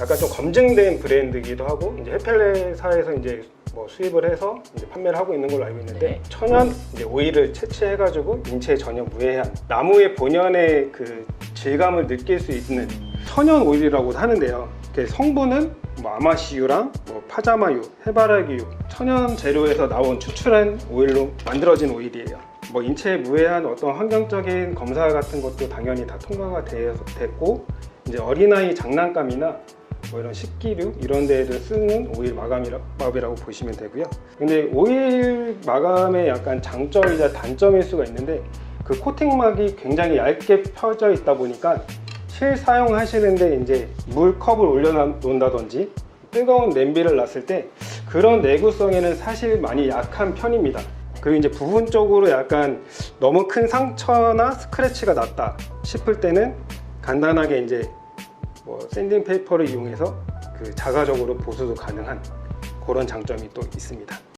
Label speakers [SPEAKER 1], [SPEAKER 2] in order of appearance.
[SPEAKER 1] 약간 좀 검증된 브랜드기도 하고 이제 해펠레사에서 이제 뭐 수입을 해서 이제 판매를 하고 있는 걸로 알고 있는데
[SPEAKER 2] 네.
[SPEAKER 1] 천연 이제 오일을 채취해가지고 인체에 전혀 무해한 나무의 본연의 그 질감을 느낄 수 있는 천연 오일이라고 하는데요. 그 성분은 뭐 아마시유랑 뭐 파자마유, 해바라기유 천연 재료에서 나온 추출한 오일로 만들어진 오일이에요. 뭐 인체에 무해한 어떤 환경적인 검사 같은 것도 당연히 다 통과가 되- 됐고 이제 어린아이 장난감이나 뭐 이런 식기류 이런 데를 쓰는 오일 마감이라, 마법이라고 보시면 되고요. 근데 오일 마감의 약간 장점이자 단점일 수가 있는데 그 코팅막이 굉장히 얇게 펴져 있다 보니까 실 사용하시는데 이제 물컵을 올려놓는다든지 뜨거운 냄비를 놨을 때 그런 내구성에는 사실 많이 약한 편입니다. 그리고 이제 부분적으로 약간 너무 큰 상처나 스크래치가 났다 싶을 때는 간단하게 이제 뭐 샌딩 페이퍼를 이용해서 그 자가적으로 보수도 가능한 그런 장점이 또 있습니다.